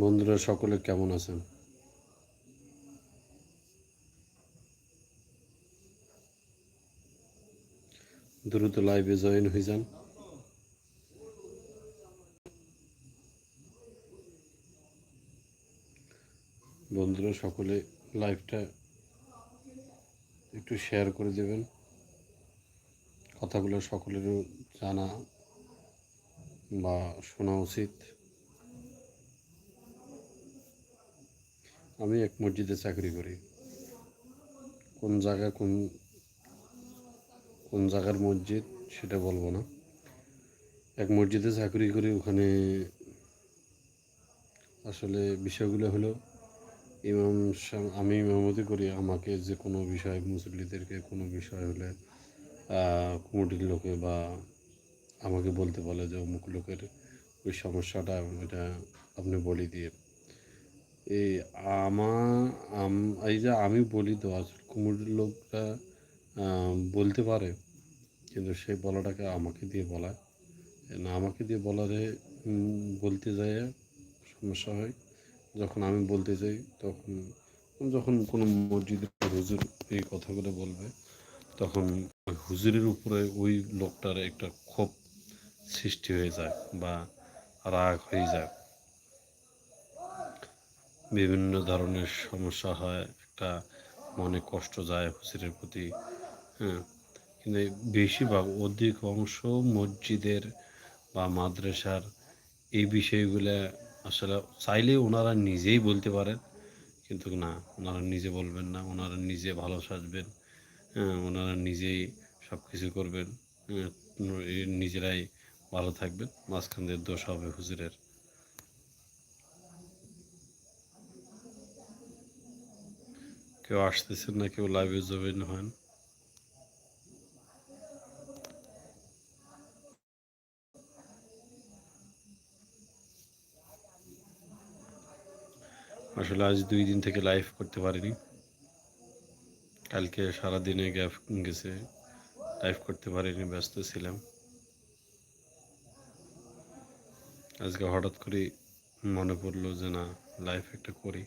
বন্ধুরা সকলে কেমন আছেন? দ্রুত লাইভে জয়েন হয়ে যান। বন্ধুরা সকলে লাইভটা একটু শেয়ার করে দেবেন। কথাগুলো সকলেরও জানা বা শোনা উচিত। আমি এক মসজিদে চাকরি করি। কোন জায়গা কোন কোন জায়গার মসজিদ সেটা বলব না। এক মসজিদে চাকরি করি ওখানে আসলে বিষয়গুলো হলো, ইমাম আমি ইমামতি করি, আমাকে যে কোনো বিষয় মুসল্লিদেরকে কোনো বিষয় হলে কমিটির লোকে বা আমাকে বলতে বলে যে অমুক লোকের ওই সমস্যাটা, এটা আপনি বলি দিয়ে এই আমার এই যে আমি বলি তো আসলে কমিটির লোকটা বলতে পারে, কিন্তু সেই বলাটাকে আমাকে দিয়ে বলায়। না, আমাকে দিয়ে বলারে বলতে যায়, সমস্যা হয়। যখন আমি বলতে যাই, তখন, যখন কোনো মসজিদের হুজুর এই কথাগুলো বলবে, তখন ওই হুজুরের উপরে ওই লোকটার একটা ক্ষোভ সৃষ্টি হয়ে যায় বা রাগ হয়ে যায়। বিভিন্ন ধরনের সমস্যা হয়, একটা মনে কষ্ট যায় হুজুরের প্রতি হ্যাঁ। কিন্তু বেশিরভাগ অধিক অংশ মসজিদের বা মাদ্রাসার এই বিষয়গুলো আসলে চাইলে ওনারা নিজেই বলতে পারেন, কিন্তু না, ওনারা নিজে বলবেন না, ওনারা নিজে ভালো সাজবেন হ্যাঁ ওনারা নিজেই সব কিছু করবেন নিজেরাই ভালো থাকবেন। মাঝখান দিয়ে দোষ হবে হুজুরের কেউ আসতেছেন না, কেউ লাইভে জয়েন হন। আসলে আজ দুই দিন থেকে লাইভ করতে পারিনি। কালকে সারাদিনে গ্যাপ গেছে লাইভ করতে পারিনি, ব্যস্ত ছিলাম। আজকে হঠাৎ করে মনে পড়ল যে না লাইভ একটা করি।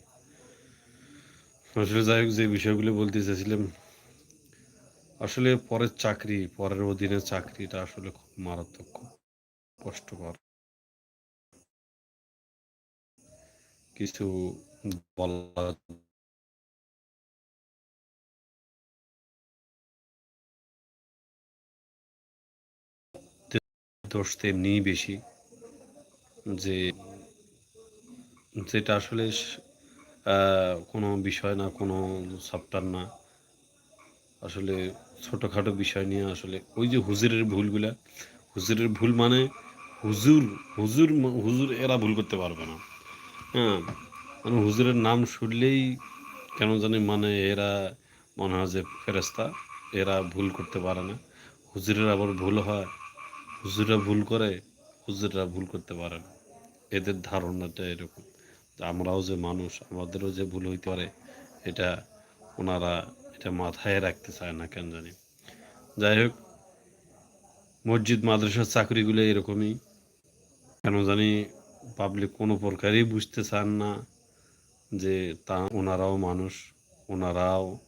আসলে যাই হোক যে বিষয়গুলো বলতে চাইছিলাম আসলে পরের চাকরি, পরের অধীনে চাকরিটা আসলে খুব মারাত্মক কষ্টকর। কিছু বলা দোষ তেমনি বেশি যে, যেটা আসলে কোনো বিষয় না, কোনো সাপ্টার না। আসলে ছোটোখাটো বিষয় নিয়ে আসলে ওই যে হুজুরের ভুলগুলা, হুজুরের ভুল মানে হুজুর হুজুর হুজুর এরা ভুল করতে পারবে না। হ্যাঁ মানে হুজুরের নাম শুনলেই কেন জানি মানে এরা মনে হয় যে ফেরেস্তা এরা ভুল করতে পারে না। হুজুরের আবার ভুল হয় হুজুরা ভুল করে, হুজুররা ভুল করতে পারে না। এদের ধারণাটা এরকম। আমরাও যে মানুষ, আমাদেরও যে ভুল হইতে পারে, এটা ওনারা এটা মাথায় রাখতে চায় না, কেন জানি। যাই হোক, মসজিদ, মাদ্রাসার চাকরিগুলো এরকমই। কেন জানি পাবলিক কোনো প্রকারই বুঝতে চান না যে তা ওনারাও মানুষ, ওনারাও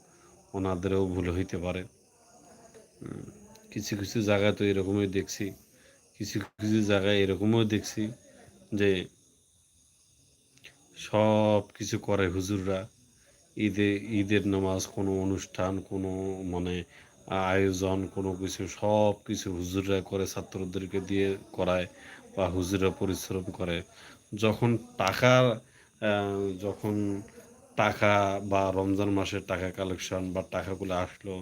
ওনাদেরও ভুল হইতে পারে। কিছু কিছু জায়গায় তো এরকমই দেখছি, কিছু কিছু জায়গায় এরকমও দেখছি যে সব কিছু করে হুজুররা। ঈদে, ঈদের নামাজ কোনো অনুষ্ঠান, কোনো মানে আয়োজন, কোনো কিছু, সব কিছু হুজুররা করে, ছাত্রদেরকে দিয়ে করায় বা হুজুররা পরিশ্রম করে। যখন টাকার যখন টাকা বা রমজান মাসের টাকা কালেকশন বা টাকাগুলো আসলো,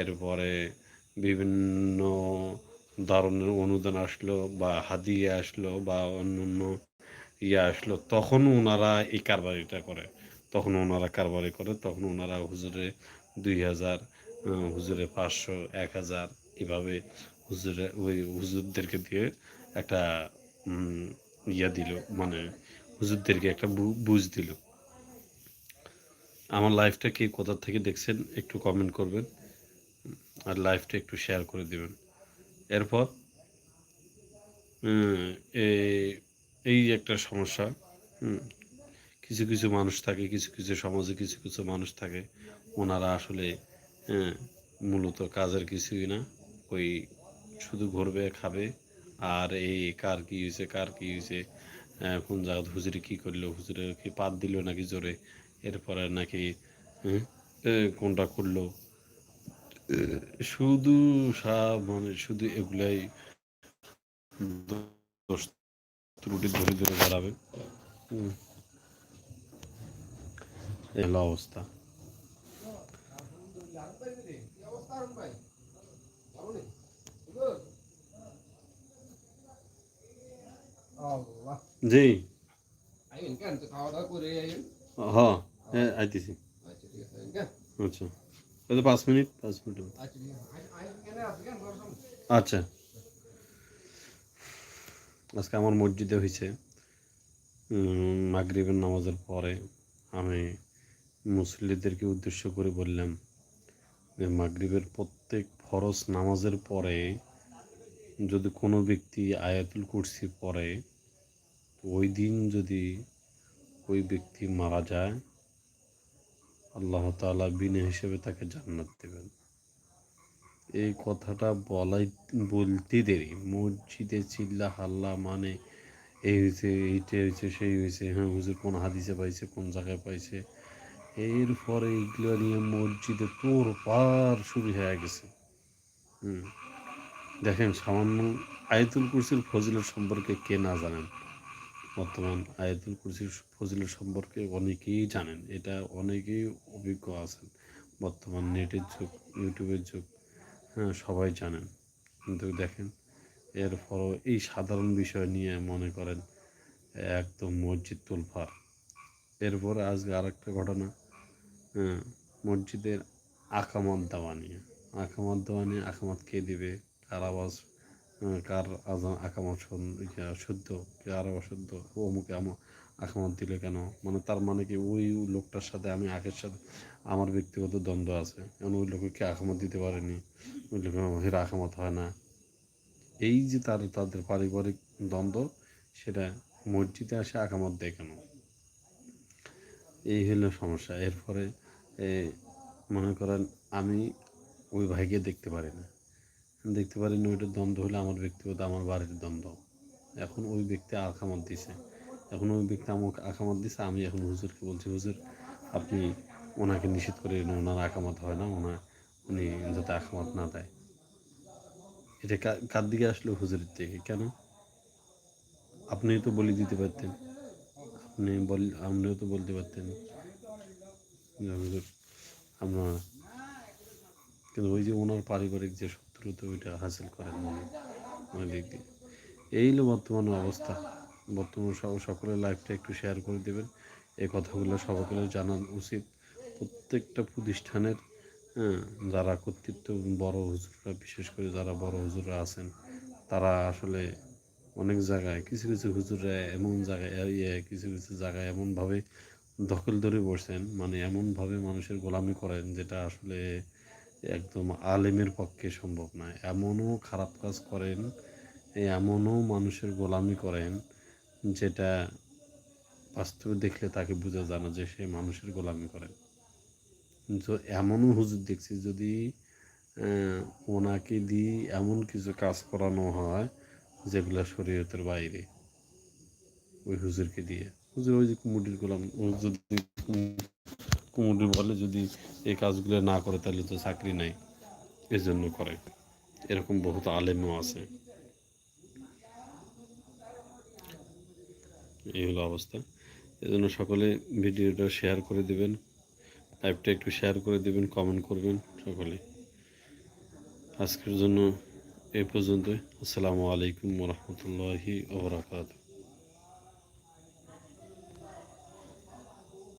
এরপরে বিভিন্ন ধরনের অনুদান আসলো বা হাদিয়ে আসলো বা অন্য অন্য ইয়ে আসলো, তখন ওনারা এই কারবারিটা করে। তখন ওনারা কারবারি করে, তখন ওনারা হুজুরে দুই হাজার হুজুরে পাঁচশো, এক হাজার এভাবে হুজুরে, ওই হুজুরদেরকে দিয়ে একটা ইয়া দিল মানে হুজুরদেরকে একটা বুঝ দিল। আমার লাইফটা কে কোথা থেকে দেখছেন একটু কমেন্ট করবেন, আর লাইফটা একটু শেয়ার করে দেবেন। এরপর এই একটা সমস্যা কিছু কিছু মানুষ থাকে, কিছু কিছু সমাজে কিছু কিছু মানুষ থাকে, ওনারা আসলে মূলত কাজের কিছুই না, ওই শুধু ঘুরবে, খাবে, আর এই কার কি হয়েছে, কার কি হয়েছে কোন জায়গায় হুজুরে কী করল, হুজুরে কি পাত দিল নাকি জোরে, এরপরে নাকি কোনটা করল শুধু সব মানে শুধু এগুলাই দোষ ত্রুটি ধরে ধরে এই হলো অবস্থা। জি। হ্যাঁ আইতেছি। আচ্ছা। পাঁচ মিনিট পাঁচ মিনিট আচ্ছা ঠিক আছে আইন আইন কেন আছে কেন ঘর সামনে আচ্ছা আজকে আমার মসজিদে হয়েছে। মাগরিবের নামাজের পরে আমি মুসল্লিদেরকে উদ্দেশ্য করে বললাম যে মাগরিবের প্রত্যেক ফরজ নামাজের পরে যদি কোনো ব্যক্তি আয়াতুল কুরসি পড়ে ওই দিন যদি ওই ব্যক্তি মারা যায়, আল্লাহ তাআলা বিনা হিসেবে তাকে জান্নাত দেবেন। এই কথাটা বলাই, বলতে দেরি। মসজিদে চিল্লা হাল্লা মানে এই হয়েছে, এইটা হয়েছে, সেই হয়েছে হ্যাঁ হুজুর কোন হাদিসে পাইছে, কোন জায়গায় পাইছে। এরপরে এইগুলো নিয়ে মসজিদে তোর পার শুরু হয়ে গেছে। হুম। দেখেন, সামান্য আয়তুল কুরসির ফজিলত সম্পর্কে কে না জানেন? বর্তমান আয়াতুল কুরসির ফজিলত সম্পর্কে অনেকেই জানেন। এটা অনেকেই অভিজ্ঞ আছেন। বর্তমান নেটের যুগ, ইউটিউবের যুগ। হ্যাঁ সবাই জানেন। কিন্তু দেখেন এরপরও এই সাধারণ বিষয় নিয়ে মনে করেন একদম মসজিদ তোলফার এরপরে আজকে আর একটা ঘটনা হ্যাঁ মসজিদের আকামত দেওয়া নিয়ে। আকামত দেওয়া নিয়ে আকামত কে দিবে? কার আওয়াজ আহ, কার আজান আকামত শুদ্ধ কার অশুদ্ধ ও অমুকে আমার আকামত দিলে কেন? মানে তার মানে কি ওই লোকটার সাথে আমি আগের সাথে আমার ব্যক্তিগত দ্বন্দ্ব আছে। এমন ওই লোককে আকামত দিতে পারেনি? ওই লোক হেরা আকামত হয় না। এই যে তার, তাদের পারিবারিক দ্বন্দ্ব, সেটা মসজিদে আসে আকামত দেয় কেন? এই হলো সমস্যা। এরপরে মনে করেন আমি ওই ভাইকে দেখতে পারি না। দেখতে পারি না, ওইটার দ্বন্দ্ব হলে আমার ব্যক্তিগত, আমার বাড়ির দ্বন্দ্ব। এখন ওই ব্যক্তি আকামত দিছে। এখন ওই ব্যক্তি আমাকে আকামত দিছে, আমি এখন হুজুরকে বলছি, হুজুর, আপনি ওনাকে নিষেধ করে ওনার আকামত হয় না ওনার উনি যাতে আকামত না দেয়। এটা কার দিকে আসলো হুজুরের থেকে? কেন? আপনি তো বলে দিতে পারতেন। আপনি বল আপনিও তো বলতে পারতেন। আমরা কিন্তু ওই যে ওনার পারিবারিক যে শত্রুতা, ওইটা হাসিল করেন ওই দিক দিয়ে এই হলো বর্তমান অবস্থা। বর্তমান সকলের লাইফটা একটু শেয়ার করে দেবেন। এই কথাগুলো সকলের জানা উচিত। প্রত্যেকটা প্রতিষ্ঠানের হ্যাঁ, যারা কর্তৃত্ব বড় হুজুররা বিশেষ করে যারা বড় হুজুররা আছেন তারা আসলে অনেক জায়গায় কিছু কিছু হুজুররা এমন জায়গায় ইয়ে কিছু কিছু জায়গায় এমনভাবে দখল ধরে বসছেন মানে এমনভাবে মানুষের গোলামি করেন যেটা আসলে একদম আলেমের পক্ষে সম্ভব নয় এমনও খারাপ কাজ করেন এমনও মানুষের গোলামি করেন যেটা বাস্তবে দেখলে তাকে বোঝা যায় না যে সে মানুষের গোলামি করেন। এমনও হুজুর দেখছি যদি ওনাকে দিয়ে এমন কিছু কাজ করানো হয় যেগুলো শরীয়তের বাইরে, ওই হুজুরকে দিয়ে। হুজুর ওই যে কুমুটির গোলাম যদি কুমুটি বলে যদি এই কাজগুলো না করে তাহলে তো চাকরি নাই এই জন্য করে। এরকম বহুত আলেমও আছে। এই হলো অবস্থা। এজন্য সকলে ভিডিওটা শেয়ার করে দিবেন। লাইভটা একটু শেয়ার করে দেবেন কমেন্ট করবেন সকলে। আজকের জন্য এ পর্যন্ত আসসালামু আলাইকুম রহমতুল্লাহি ওবরাকাতুহ